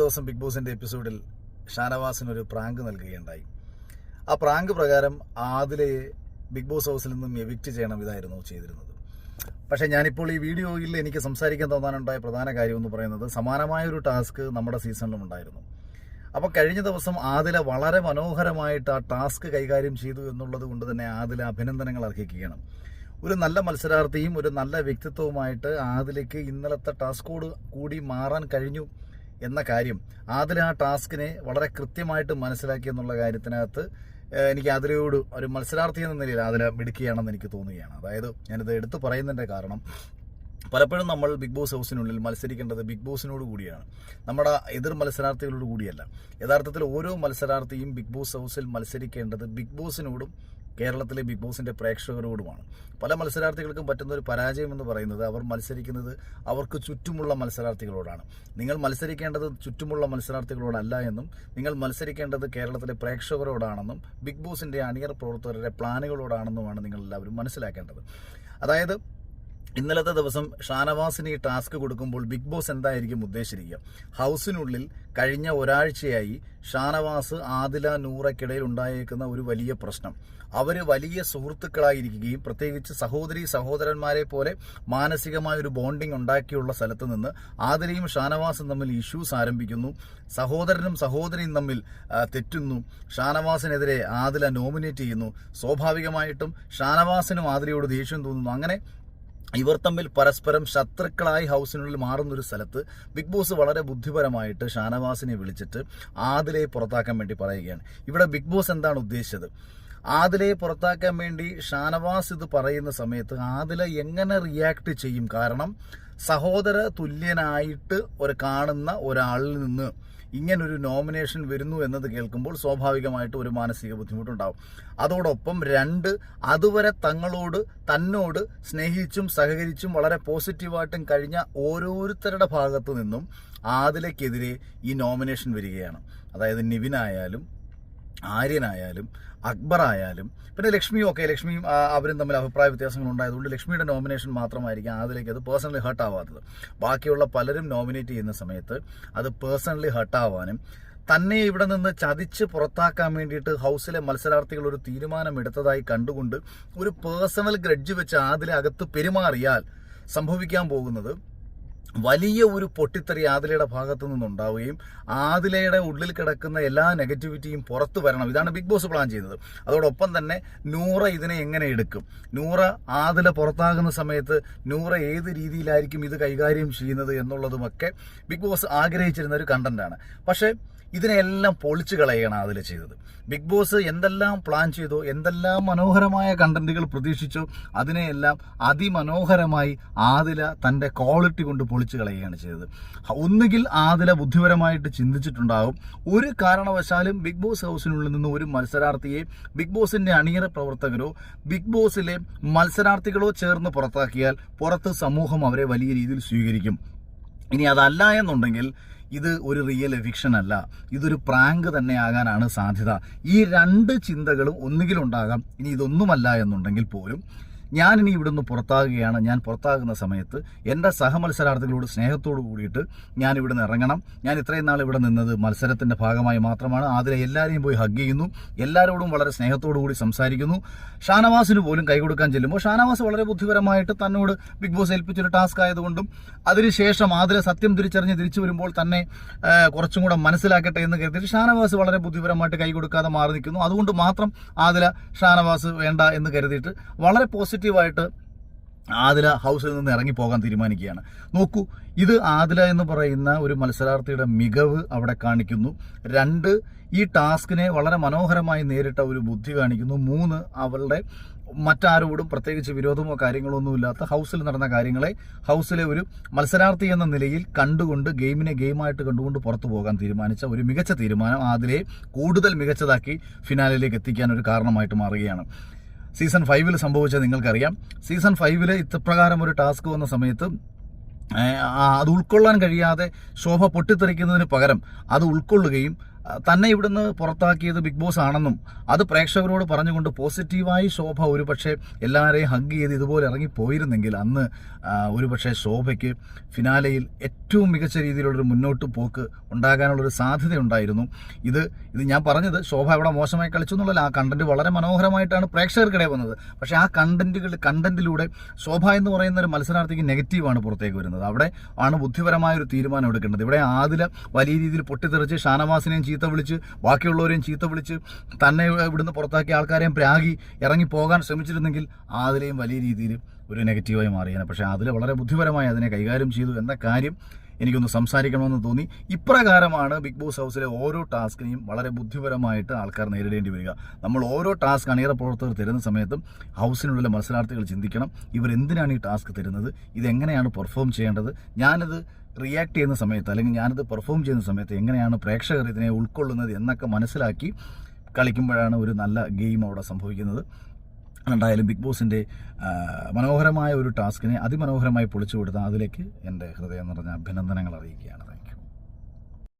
ദിവസം ബിഗ് ബോസിന്റെ എപ്പിസോഡിൽ ഷാനവാസിന് ഒരു പ്രാങ്ക് നൽകുകയുണ്ടായി. ആ പ്രാങ്ക് പ്രകാരം ആദിലയെ ബിഗ് ബോസ് ഹൗസിൽ നിന്നും എവിക്റ്റ് ചെയ്യണം ഇതായിരുന്നു ചെയ്തിരുന്നത്. പക്ഷേ ഞാനിപ്പോൾ ഈ വീഡിയോയിൽ എനിക്ക് സംസാരിക്കാൻ തോന്നാനുണ്ടായ പ്രധാന കാര്യം എന്ന് പറയുന്നത് സമാനമായ ഒരു ടാസ്ക് നമ്മുടെ സീസണിലും ഉണ്ടായിരുന്നു. അപ്പോൾ കഴിഞ്ഞ ദിവസം ആദില വളരെ മനോഹരമായിട്ട് ആ ടാസ്ക് കൈകാര്യം ചെയ്തു എന്നുള്ളത് കൊണ്ട് തന്നെ ആദില അഭിനന്ദനങ്ങൾ അർഹിക്കുകയാണ്. ഒരു നല്ല മത്സരാർത്ഥിയും ഒരു നല്ല വ്യക്തിത്വവുമായിട്ട് ആദിലയ്ക്ക് ഇന്നലത്തെ ടാസ്കോട് കൂടി മാറാൻ കഴിഞ്ഞു. എന്ന കാര്യം ആദിൽ ആ ടാസ്കിനെ വളരെ കൃത്യമായിട്ട് മനസ്സിലാക്കി എന്നുള്ള കാര്യത്തിനകത്ത് എനിക്ക് ആദിലയോട് ഒരു മത്സരാർത്ഥി എന്ന നിലയിൽ ആദില മിടുക്കിയാണെന്ന് എനിക്ക് തോന്നുകയാണ്. അതായത് ഞാനിത് എടുത്തു പറയുന്നതിന്റെ കാരണം പലപ്പോഴും നമ്മൾ ബിഗ് ബോസ് ഹൗസിനുള്ളിൽ മത്സരിക്കേണ്ടത് ബിഗ് ബോസിനോട് കൂടിയാണ്. നമ്മുടെ എതിർ മത്സരാർത്ഥികളോട് കൂടിയല്ല. യഥാർത്ഥത്തിൽ ഓരോ മത്സരാർത്ഥിയും ബിഗ് ബോസ് ഹൗസിൽ മത്സരിക്കേണ്ടത് ബിഗ് ബോസിനോടും കേരളത്തിലെ ബിഗ് ബോസിന്റെ പ്രേക്ഷകരോടുമാണ്. പല മത്സരാർത്ഥികൾക്കും പറ്റുന്ന ഒരു പരാജയം എന്ന് പറയുന്നത് അവർ മത്സരിക്കുന്നത് അവർക്ക് ചുറ്റുമുള്ള മത്സരാർത്ഥികളോടാണ്. നിങ്ങൾ മത്സരിക്കേണ്ടത് ചുറ്റുമുള്ള മത്സരാർത്ഥികളോടല്ല എന്നും നിങ്ങൾ മത്സരിക്കേണ്ടത് കേരളത്തിലെ പ്രേക്ഷകരോടാണെന്നും ബിഗ് ബോസിന്റെ അണിയർ പ്രവർത്തകരുടെ പ്ലാനുകളോടാണെന്നുമാണ് നിങ്ങൾ എല്ലാവരും മനസ്സിലാക്കേണ്ടത്. അതായത് ഇന്നലത്തെ ദിവസം ഷാനവാസിന് ഈ ടാസ്ക് കൊടുക്കുമ്പോൾ ബിഗ് ബോസ് എന്തായിരിക്കും ഉദ്ദേശിച്ചിരിക്കുക? ഹൗസിനുള്ളിൽ കഴിഞ്ഞ ഒരാഴ്ചയായി ഷാനവാസ് ആദില നൂറയ്ക്കിടയിൽ ഉണ്ടായേക്കുന്ന ഒരു വലിയ പ്രശ്നം. അവർ വലിയ സുഹൃത്തുക്കളായിരിക്കുകയും പ്രത്യേകിച്ച് സഹോദരി സഹോദരന്മാരെ പോലെ മാനസികമായ ഒരു ബോണ്ടിങ് ഉണ്ടാക്കിയുള്ള സ്ഥലത്ത് നിന്ന് ആദിലയും ഷാനവാസും തമ്മിൽ ഇഷ്യൂസ് ആരംഭിക്കുന്നു. സഹോദരനും സഹോദരിയും തമ്മിൽ തെറ്റുന്നു. ഷാനവാസിനെതിരെ ആദില നോമിനേറ്റ് ചെയ്യുന്നു. സ്വാഭാവികമായിട്ടും ഷാനവാസിനും ആദിലയോട് ദേഷ്യം തോന്നുന്നു. അങ്ങനെ ഇവർ തമ്മിൽ പരസ്പരം ശത്രുക്കളായി ഹൗസിനുള്ളിൽ മാറുന്ന ഒരു സ്ഥലത്ത് ബിഗ് ബോസ് വളരെ ബുദ്ധിപരമായിട്ട് ഷാനവാസിനെ വിളിച്ചിട്ട് ആദിലയെ പുറത്താക്കാൻ വേണ്ടി പറയുകയാണ്. ഇവിടെ ബിഗ് ബോസ് എന്താണ് ഉദ്ദേശിച്ചത്? ആദിലയെ പുറത്താക്കാൻ വേണ്ടി ഷാനവാസ് ഇത് പറയുന്ന സമയത്ത് ആദില എങ്ങനെ റിയാക്ട് ചെയ്യും? കാരണം സഹോദര തുല്യനായിട്ട് ഒരു കാണുന്ന ഒരാളിൽ നിന്ന് ഇങ്ങനൊരു നോമിനേഷൻ വരുന്നു എന്നത് കേൾക്കുമ്പോൾ സ്വാഭാവികമായിട്ട് ഒരു മാനസിക ബുദ്ധിമുട്ടുണ്ടാവും. അതോടൊപ്പം രണ്ട് അതുവരെ തങ്ങളോട് തന്നോട് സ്നേഹിച്ചും സഹകരിച്ചും വളരെ പോസിറ്റീവായിട്ടും കഴിഞ്ഞ ഓരോരുത്തരുടെ ഭാഗത്തു നിന്നും ആദിലയ്ക്കെതിരെ ഈ നോമിനേഷൻ വരികയാണ്. അതായത് നിവിനായാലും ആര്യനായാലും അക്ബർ ആയാലും പിന്നെ ലക്ഷ്മിയും ഒക്കെ ലക്ഷ്മിയും അവരും തമ്മിൽ അഭിപ്രായ വ്യത്യാസങ്ങൾ ഉണ്ടായതുകൊണ്ട് ലക്ഷ്മിയുടെ നോമിനേഷൻ മാത്രമായിരിക്കും അതിലേക്ക് അത് പേഴ്സണലി ഹർട്ട് ആവാത്തത്. ബാക്കിയുള്ള പലരും നോമിനേറ്റ് ചെയ്യുന്ന സമയത്ത് അത് പേഴ്സണലി ഹർട്ട് ആവാനും തന്നെ ഇവിടെ നിന്ന് ചതിച്ച് പുറത്താക്കാൻ വേണ്ടിയിട്ട് ഹൗസിലെ മത്സരാർത്ഥികൾ ഒരു തീരുമാനം എടുത്തതായി കണ്ടുകൊണ്ട് ഒരു പേഴ്സണൽ ഗ്രഡ്ജ് വെച്ച് അതിലെ അകത്ത് പെരുമാറിയാൽ സംഭവിക്കാൻ പോകുന്നത് വലിയ ഒരു പൊട്ടിത്തെറി ആദിലയുടെ ഭാഗത്തു നിന്നുണ്ടാവുകയും ആദിലയുടെ ഉള്ളിൽ കിടക്കുന്ന എല്ലാ നെഗറ്റിവിറ്റിയും പുറത്തു വരണം. ഇതാണ് ബിഗ് ബോസ് പ്ലാൻ ചെയ്യുന്നത്. അതോടൊപ്പം തന്നെ നൂറ ഇതിനെ എങ്ങനെ എടുക്കും? നൂറ ആദില പുറത്താകുന്ന സമയത്ത് നൂറ ഏത് രീതിയിലായിരിക്കും ഇത് കൈകാര്യം ചെയ്യുന്നത് എന്നുള്ളതുമൊക്കെ ബിഗ് ബോസ് ആഗ്രഹിച്ചിരുന്ന ഒരു കണ്ടന്റാണ്. പക്ഷേ ഇതിനെല്ലാം പൊളിച്ചു കളയുകയാണ് അതിൽ ചെയ്തത്. ബിഗ് ബോസ് എന്തെല്ലാം പ്ലാൻ ചെയ്തോ എന്തെല്ലാം മനോഹരമായ കണ്ടന്റുകൾ പ്രതീക്ഷിച്ചോ അതിനെയെല്ലാം അതിമനോഹരമായി ആദില തന്റെ ക്വാളിറ്റി കൊണ്ട് പൊളിച്ചു കളയുകയാണ് ചെയ്തത്. ഒന്നുകിൽ ആദില ബുദ്ധിപരമായിട്ട് ചിന്തിച്ചിട്ടുണ്ടാകും ഒരു കാരണവശാലും ബിഗ് ബോസ് ഹൗസിനുള്ളിൽ നിന്ന് ഒരു മത്സരാർത്ഥിയെ ബിഗ് ബോസിന്റെ അണിയറ പ്രവർത്തകരോ ബിഗ് ബോസിലെ മത്സരാർത്ഥികളോ ചേർന്ന് പുറത്താക്കിയാൽ പുറത്ത് സമൂഹം അവരെ വലിയ രീതിയിൽ സ്വീകരിക്കും. ഇനി അതല്ല എന്നുണ്ടെങ്കിൽ ഇത് ഒരു റിയൽ എവിക്ഷൻ അല്ല. ഇതൊരു പ്രാങ്ക് തന്നെ ആകാനാണ് സാധ്യത. ഈ രണ്ട് ചിന്തകളും ഒന്നുകിലുണ്ടാകാം ഇനി ഇതൊന്നുമല്ല എന്നുണ്ടെങ്കിൽ പോലും ഞാൻ ഇനി ഇവിടുന്ന് പുറത്താകുകയാണ്. ഞാൻ പുറത്താകുന്ന സമയത്ത് എന്റെ സഹമത്സരാർത്ഥികളോട് സ്നേഹത്തോട് കൂടിയിട്ട് ഞാൻ ഇവിടുന്ന് ഇറങ്ങണം. ഞാൻ ഇത്രയും നാൾ ഇവിടെ നിന്നത് മത്സരത്തിന്റെ ഭാഗമായി മാത്രമാണ്. അതിലെ എല്ലാവരെയും പോയി ഹഗ് ചെയ്യുന്നു. എല്ലാവരോടും വളരെ സ്നേഹത്തോടു കൂടി സംസാരിക്കുന്നു. ഷാനവാസിന് പോലും കൈ കൊടുക്കാൻ ചെല്ലുമ്പോൾ ഷാനവാസ് വളരെ ബുദ്ധിപരമായിട്ട് തന്നോട് ബിഗ് ബോസ് ഏൽപ്പിച്ചൊരു ടാസ്ക് ആയതുകൊണ്ടും അതിനുശേഷം ആതിരെ സത്യം തിരിച്ചറിഞ്ഞ് തിരിച്ചു വരുമ്പോൾ തന്നെ കുറച്ചും കൂടെ മനസ്സിലാക്കട്ടെ എന്ന് കരുതി ഷാനവാസ് വളരെ ബുദ്ധിപരമായിട്ട് കൈ കൊടുക്കാതെ മാറി നിൽക്കുന്നു. അതുകൊണ്ട് മാത്രം ആതിര ഷാനവാസ് വേണ്ട എന്ന് കരുതിയിട്ട് വളരെ പോസിറ്റീവായിട്ട് ആദില ഹൗസിൽ നിന്ന് ഇറങ്ങി പോകാൻ തീരുമാനിക്കുകയാണ്. നോക്കൂ ഇത് ആദില എന്ന് പറയുന്ന ഒരു മത്സരാർത്ഥിയുടെ മികവ് അവിടെ കാണിക്കുന്നു. രണ്ട് ഈ ടാസ്കിനെ വളരെ മനോഹരമായി നേരിട്ട ഒരു ബുദ്ധി കാണിക്കുന്നു. മൂന്ന് അവളുടെ മറ്റാരോടും പ്രത്യേകിച്ച് വിരോധമോ കാര്യങ്ങളോ ഒന്നുമില്ലാത്ത ഹൗസിൽ നടന്ന കാര്യങ്ങളെ ഹൗസിലെ ഒരു മത്സരാർത്ഥി എന്ന നിലയിൽ കണ്ടുകൊണ്ട് ഗെയിമിനെ ഗെയിമായിട്ട് കണ്ടുകൊണ്ട് പുറത്തു പോകാൻ തീരുമാനിച്ച ഒരു മികച്ച തീരുമാനം ആദിലെ കൂടുതൽ മികച്ചതാക്കി ഫിനാലിലേക്ക് എത്തിക്കാൻ ഒരു കാരണമായിട്ട് മാറുകയാണ്. സീസൺ ഫൈവിൽ സംഭവിച്ചത് നിങ്ങൾക്കറിയാം. സീസൺ ഫൈവിൽ ഇത്തപ്രകാരം ഒരു ടാസ്ക് വന്ന സമയത്ത് അത് ഉൾക്കൊള്ളാൻ കഴിയാതെ ശോഭ പൊട്ടിത്തെറിക്കുന്നതിന് പകരം അത് ഉൾക്കൊള്ളുകയും തന്നെ ഇവിടുന്ന് പുറത്താക്കിയത് ബിഗ് ബോസ് ആണെന്നും അത് പ്രേക്ഷകരോട് പറഞ്ഞുകൊണ്ട് പോസിറ്റീവായി ശോഭ ഒരുപക്ഷെ എല്ലാവരെയും ഹഗ് ചെയ്ത് ഇതുപോലെ ഇറങ്ങിപ്പോയിരുന്നെങ്കിൽ അന്ന് ഒരുപക്ഷെ ശോഭയ്ക്ക് ഫിനാലയിൽ ഏറ്റവും മികച്ച രീതിയിലുള്ളൊരു മുന്നോട്ട് പോക്ക് ഉണ്ടാകാനുള്ളൊരു സാധ്യത ഉണ്ടായിരുന്നു ഇത് ഇത് ഞാൻ പറഞ്ഞത് ശോഭ അവിടെ മോശമായി കളിച്ചു എന്നുള്ള ആ കണ്ടന്റ് വളരെ മനോഹരമായിട്ടാണ് പ്രേക്ഷകർക്കിടെ വന്നത്. പക്ഷേ ആ കണ്ടന്റുകൾ കണ്ടന്റിലൂടെ ശോഭ എന്ന് പറയുന്ന ഒരു മത്സരാർത്ഥിക്ക് നെഗറ്റീവാണ് പുറത്തേക്ക് വരുന്നത്. അവിടെ ആണ് ബുദ്ധിപരമായ ഒരു തീരുമാനം എടുക്കേണ്ടത്. ഇവിടെ ആദില വലിയ രീതിയിൽ പൊട്ടിത്തെറിച്ച് ഷാനവാസിനെയും ചീത്ത വിളിച്ച് ബാക്കിയുള്ളവരെയും ചീത്ത വിളിച്ച് തന്നെ ഇവിടുന്ന് പുറത്താക്കി ആൾക്കാരെയും പ്രാഗി ഇറങ്ങി പോകാൻ ശ്രമിച്ചിരുന്നെങ്കിൽ അതിലെയും വലിയ രീതിയിൽ ഒരു നെഗറ്റീവായി മാറിയാണ് പക്ഷേ അതിൽ വളരെ ബുദ്ധിപരമായി അതിനെ കൈകാര്യം ചെയ്തു എന്ന കാര്യം എനിക്കൊന്ന് സംസാരിക്കണമെന്ന് തോന്നി. ഇപ്രകാരമാണ് ബിഗ് ബോസ് ഹൗസിലെ ഓരോ ടാസ്കിനെയും വളരെ ബുദ്ധിപരമായിട്ട് ആൾക്കാർ നേരിടേണ്ടി വരിക. നമ്മൾ ഓരോ ടാസ്ക് അണിയറ പ്രവർത്തകർ തരുന്ന സമയത്തും ഹൗസിനുള്ള മത്സരാർത്ഥികൾ ചിന്തിക്കണം ഇവരെന്തിനാണ് ഈ ടാസ്ക് തരുന്നത് ഇതെങ്ങനെയാണ് പെർഫോം ചെയ്യേണ്ടത് ഞാനത് റിയാക്ട് ചെയ്യുന്ന സമയത്ത് അല്ലെങ്കിൽ ഞാനത് പെർഫോം ചെയ്യുന്ന സമയത്ത് എങ്ങനെയാണ് പ്രേക്ഷകർ ഇതിനെ ഉൾക്കൊള്ളുന്നത് എന്നൊക്കെ മനസ്സിലാക്കി കളിക്കുമ്പോഴാണ് ഒരു നല്ല ഗെയിം അവിടെ സംഭവിക്കുന്നത്. എന്തായാലും ബിഗ് ബോസിന്റെ മനോഹരമായ ഒരു ടാസ്കിനെ അതിമനോഹരമായി പൊളിച്ചു കൊടുത്ത അതിലേക്ക് എന്റെ ഹൃദയം നിറഞ്ഞ അഭിനന്ദനങ്ങൾ അറിയിക്കുകയാണ്.